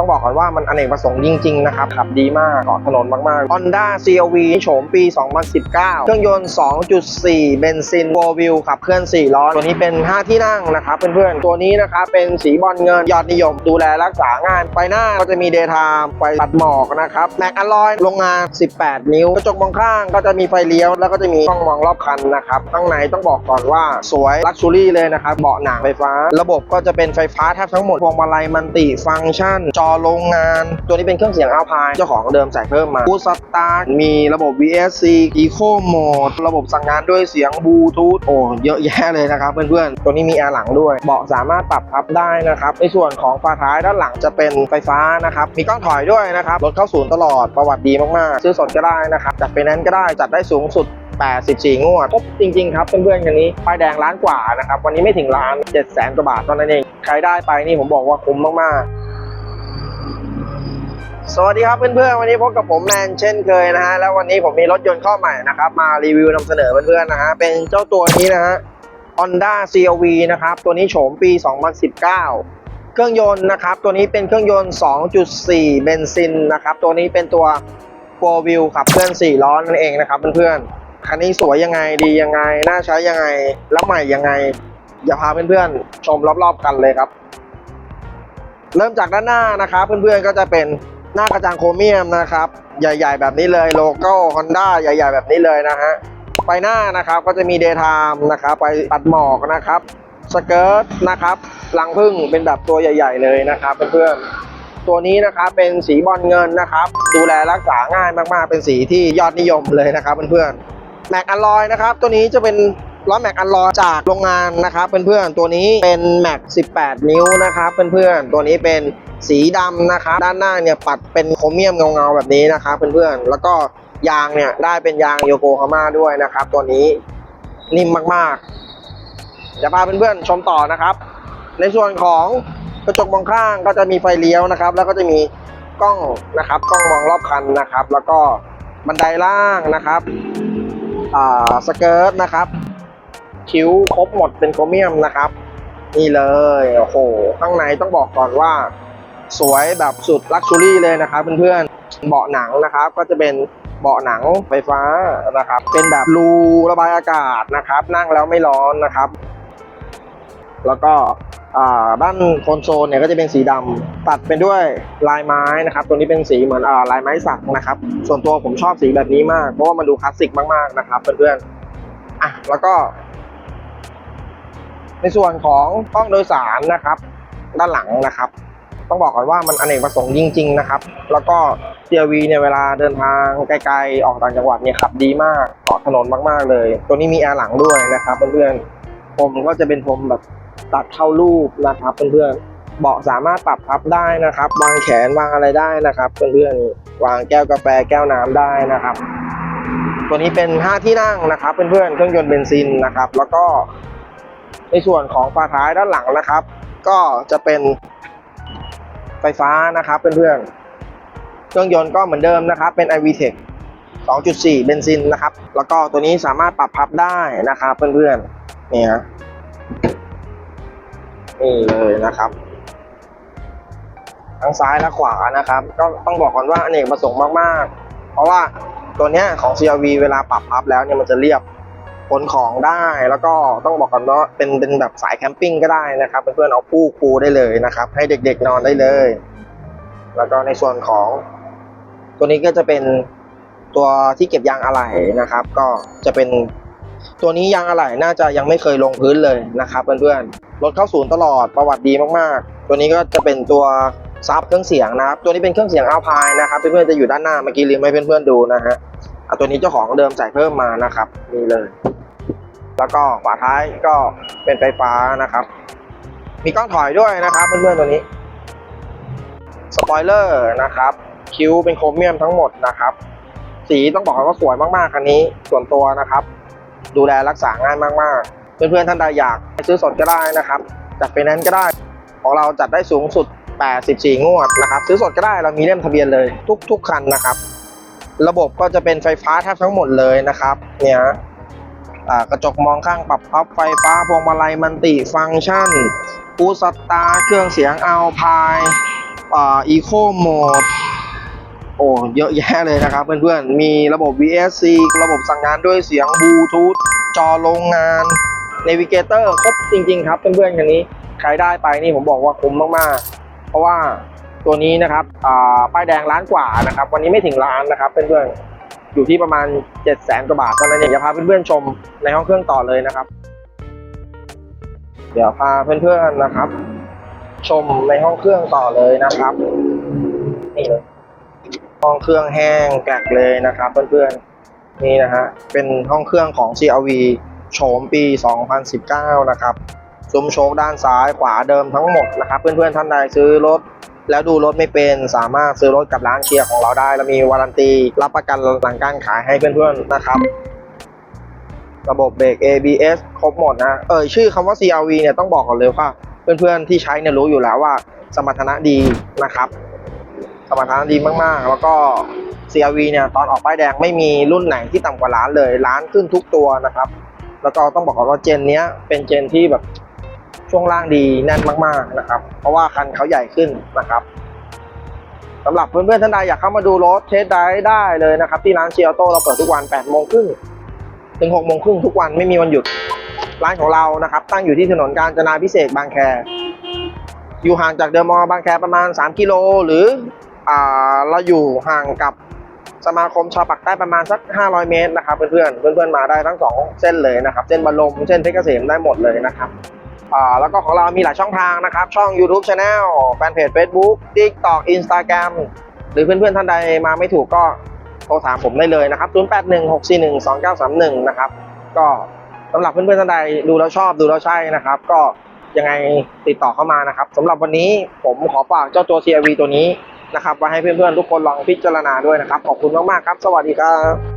ต้องบอกก่อนว่ามันอเนกประสงค์จริง ๆ นะครับ ขับดีมากเกาะถนนมาก ๆ Honda CRV โฉมปี 2019 เครื่องยนต์ 2.4 เบนซิน4 wheel ขับเคลื่อน 4 ล้อ ตัวนี้เป็น 5 ที่นั่งนะครับเพื่อน ๆ ตัวนี้นะครับเป็นสีบอลเงิน ยอดนิยม ดูแลรักษางาน ไฟหน้าก็จะมี daytime ไฟตัดหมอกนะครับแม็กอลลอยโรงงาน 18 นิ้ว กระจกมองข้างก็จะมีไฟเลี้ยว แล้วก็จะมีกล้องมองรอบคันนะครับข้างในต้องบอกก่อนว่าสวยลักชูรี่เลยนะครับเบาะหนังไฟฟ้า ระบบก็จะเป็นไฟฟ้าแทบทั้งหมดพวงมาลัยมันติฟังก์ชันจอโรงงาน ตัวนี้เป็นเครื่องเสียงอัลพายเจ้าของเดิมใส่เพิ่มมาบูสตาร์มีระบบ VSC Eco Mode ระบบสั่งงานด้วยเสียงบลูทูธโอ้เยอะแยะเลยนะครับเพื่อนๆ ตัวนี้มีแอร์หลังด้วย เบาะสามารถปรับพับได้นะครับ ในส่วนของฝาท้ายด้านหลังจะเป็นไฟฟ้านะครับ มีกล้องถอยด้วยนะครับรถเข้าศูนย์ตลอดประวัติดีมากๆ ซื้อสดก็ได้นะครับจัดไปนั้นก็ได้จัดได้สูงสุด84 งวดครบจริง ๆ ครับเพื่อนๆคันนี้ป้ายแดงล้านกว่านะครับ วันนี้ไม่ถึงล้าน7 0 0 0 0 0กว่าบาทเท่านั้นเอง ใครได้ไปนี่ผมบอกว่าคุ้มมาก ๆ สวัสดีครับเพื่อนๆวันนี้พบกับผมแมนเช่นเคยนะฮะแล้ววันนี้ผมมีรถยนต์เข้าใหม่นะครับมารีวิวนำเสนอเพื่อนๆนะฮะเป็นเจ้าตัวนี้นะฮะ Honda CRV นะครับตัวนี้โฉมปี 2019 เครื่องยนต์นะครับตัวนี้เป็นเครื่องยนต์ 2.4 เบนซินนะครับตัวนี้เป็นตัว4 wheel ขับเคลื่อน 4 ล้อนั่นเองนะครับเพื่อนๆคันนี้สวยยังไงดียังไง น่าใช้ยังไงแล้วใหม่ยังไงอย่าพาเพื่อนๆชมรอบๆกันเลยครับ เริ่มจากด้านหน้านะครับเพื่อนๆก็จะเป็น หน้ากระจังโครเมียมนะครับ ใหญ่ ๆ แบบนี้เลยโลโก้ Honda ใหญ่ ๆ แบบนี้เลยนะฮะไฟหน้านะครับก็จะมี daytime นะครับไปตัดหมอกนะครับสเกิร์ตนะครับรังพึ่งเป็นแบบตัวใหญ่ ๆ เลยนะครับเพื่อนๆตัวนี้นะครับเป็นสีบอลเงินนะครับ ดูแลรักษาง่ายมากๆ เป็นสีที่ยอดนิยมเลยนะครับเพื่อนๆแม็กอลลอยนะครับ ตัวนี้จะเป็น ล้อแม็กอัลลอจากโรงงานนะครับเพื่อนๆตัวนี้เป็นแม็ก18 นิ้วนะครับเพื่อนๆตัวนี้เป็นสีดำนะครับด้านหน้าเนี่ยปัดเป็นโครเมียมเงาๆแบบนี้นะครับเพื่อนๆแล้วก็ยางเนี่ยได้เป็นยางโยโกฮาม่าด้วยนะครับ ตัวนี้นิ่มมากๆจะพาเพื่อนๆชมต่อนะครับ ในส่วนของกระจกมองข้างก็จะมีไฟเลี้ยวนะครับ แล้วก็จะมีกล้องนะครับกล้องมองรอบคันนะครับ แล้วก็บันไดล่างนะครับสเกิร์ตนะครับ คิ้วครบหมดเป็นโครเมียมนะครับ นี่เลยโอ้โหข้างในต้องบอกก่อนว่า สวยแบบสุดลักชูรี่เลยนะครับเพื่อนๆเบาะหนังนะครับ ก็จะเป็นเบาะหนังไฟฟ้านะครับ เป็นแบบรูระบายอากาศนะครับ นั่งแล้วไม่ร้อนนะครับ แล้วก็ด้านโคนโซลเนี่ยก็จะเป็นสีดำตัดเป็นด้วยลายไม้นะครับ ตัวนี้เป็นสีเหมือนอลายไม้สักนะครับ ส่วนตัวผมชอบสีแบบนี้มาก เพราะว่ามันดูคลาสสิกมากๆนะครับเพื่อนๆอะแล้วก็ ในส่วนของห้องโดยสารนะครับ ด้านหลังนะครับ ต้องบอกก่อนว่ามันอเนกประสงค์จริง ๆ นะครับ แล้วก็ CRV เนี่ยเวลาเดินทางไกลๆออกต่างจังหวัดเนี่ยขับดีมากเกาะถนนมากๆเลย ตัวนี้มีแอร์หลังด้วยนะครับเพื่อนๆผมก็จะเป็นผมแบบตัดเข้ารูปนะครับเพื่อนๆเบาะสามารถปรับพับได้นะครับ วางแขนวางอะไรได้นะครับเพื่อนๆวางแก้วกาแฟแก้วน้ำได้นะครับ ตัวนี้เป็น 5 ที่นั่งนะครับเพื่อนๆเครื่องยนต์เบนซินนะครับ แล้วก็ ในส่วนของฝาท้ายด้านหลังนะครับ ก็จะเป็นไฟฟ้านะครับเพื่อนๆ เครื่องยนต์ก็เหมือนเดิมนะครับ เป็น iVTEC 2.4 เบนซินนะครับ แล้วก็ตัวนี้สามารถปรับพับได้นะครับเพื่อนๆนี่ฮะนี่เลยนะครับทั้งซ้ายและขวานะครับ ก็ต้องบอกก่อนว่าอเนกประสงค์มากๆ เพราะว่าตัวเนี้ยของ CRV เวลาปรับพับแล้วเนี่ยมันจะเรียบ ขนของได้แล้วก็ต้องบอกก่อนว่าเป็นเป็นแบบสายแคมปิ้งก็ได้นะครับเพื่อนๆเอาปูปูได้เลยนะครับ ให้เด็กๆนอนได้เลย แล้วก็ในส่วนของ ตัวนี้ก็จะเป็นตัวที่เก็บยางอะไหล่นะครับ ก็จะเป็นตัวนี้ยางอะไหล่น่าจะยังไม่เคยลงพื้นเลยนะครับเพื่อนๆรถเข้าศูนย์ตลอดประวัติดีมากๆ ตัวนี้ก็จะเป็นตัวซับเครื่องเสียงนะครับ ตัวนี้เป็นเครื่องเสียงอัลพายนะครับเพื่อนๆจะอยู่ด้านหน้าเมื่อกี้ลืมให้เพื่อนๆดูนะฮะอะตัวนี้เจ้าของเดิมใส่เพิ่มมานะครับนี่เลย แล้วก็ฝาท้ายก็เป็นไฟฟ้านะครับ มีกล้องถอยด้วยนะครับเพื่อนๆตัวนี้สปอยเลอร์นะครับ คิ้วเป็นโครเมียมทั้งหมดนะครับ สีต้องบอกว่าสวยมากๆคันนี้ส่วนตัวนะครับ ดูแลรักษาง่ายมากๆ เพื่อนๆท่านใดอยากซื้อสดก็ได้นะครับจัดไปนั้นก็ได้ ของเราจัดได้สูงสุด 84 งวดนะครับ ซื้อสดก็ได้เรามีเล่มทะเบียนเลยทุก ๆ คันนะครับ ระบบก็จะเป็นไฟฟ้าแทบทั้งหมดเลยนะครับ เนี่ย กระจกมองข้างปรับพับไฟฟ้าพวงมาลัยมันติฟังก์ชันปูสตาร์เครื่องเสียงอัลพายอ่า Eco Mode โอ้เยอะแยะเลยนะครับเพื่อนๆ มีระบบ VSC ระบบสั่งงานด้วยเสียงบลูทูธจอโรงงาน Navigator ครบจริงๆครับเพื่อนๆคันนี้ ใครได้ไปนี่ผมบอกว่าคุ้มมากๆ เพราะว่าตัวนี้นะครับป้ายแดงล้านกว่านะครับ วันนี้ไม่ถึงล้านนะครับเพื่อนๆ อยู่ที่ประมาณ7 0 0 0 0 0กว่าบาทตอนนั้นเองจะพาเพื่อนๆชมในห้องเครื่องต่อเลยนะครับ เดี๋ยวพาเพื่อนๆนะครับ ชมในห้องเครื่องต่อเลยนะครับนี่เลยห้องเครื่องแห้งแกลกเลยนะครับ เพื่อนๆนี่นะฮะเป็นห้องเครื่องของ CRV โฉมปี 2019 นะครับซุ้มโชคด้านซ้ายขวาเดิมทั้งหมดนะครับ เพื่อนๆท่านใดซื้อรถ แล้วดูรถไม่เป็นสามารถซื้อรถกับร้านเชียร์ของเราได้แล้วมีวารันตีรับประกันหลังการขายให้เพื่อนๆนะครับ ระบบเบรก ABS ครบหมดนะ เอ่ยชื่อคำว่า CRV เนี่ยต้องบอกก่อนเลยว่า เพื่อนๆที่ใช้เนี่ยรู้อยู่แล้วว่า สมรรถนะดีนะครับ สมรรถนะดีมากๆ แล้วก็ CRV เนี่ยตอนออกป้ายแดงไม่มีรุ่นไหนที่ต่ำกว่าล้านเลยล้านขึ้นทุกตัวนะครับ แล้วก็ต้องบอกก่อนว่าเจนเนี้ยเป็นเจนที่แบบ ช่วงล่างดีแน่นมากๆนะครับ เพราะว่าคันเขาใหญ่ขึ้นนะครับสำหรับเพื่อนๆท่านใดอยากเข้ามาดูรถเทสได้ได้เลยนะครับ ที่ร้านเชียร์โตเราเปิดทุกวัน8โมงครึ่งถึง6โมงครึ่งทุกวันไม่มีวันหยุด ร้านของเรานะครับ ตั้งอยู่ที่ถนนกาญจนาพิเศษบางแค อยู่ห่างจากเดอะมอลล์บางแคประมาณ 3 กิโล หรืออ่าเราอยู่ห่างกับสมาคมชาวปักใต้ประมาณสัก 500 เมตรนะครับเพื่อนๆเพื่อนๆมาได้ทั้งสองเส้นเลยนะครับ เส้นบรมเส้นเพชรเกษมได้หมดเลยนะครับ อ่าแล้วก็ของเรามีหลายช่องทางนะครับ ช่อง YouTube Channel แฟนเพจ Facebook TikTok Instagram หรือเพื่อนๆท่านใดมาไม่ถูกก็โทรถามผมได้เลยนะครับ 0816412931 นะครับ ก็สำหรับเพื่อนๆท่านใดดูแล้วชอบดูแล้วใช่นะครับ ก็ยังไงติดต่อเข้ามานะครับสำหรับวันนี้ผมขอฝากเจ้าตัว CRV ตัวนี้นะครับไว้ให้เพื่อนๆทุกคนลองพิจารณาด้วยนะครับ ขอบคุณมากๆครับ สวัสดีครับ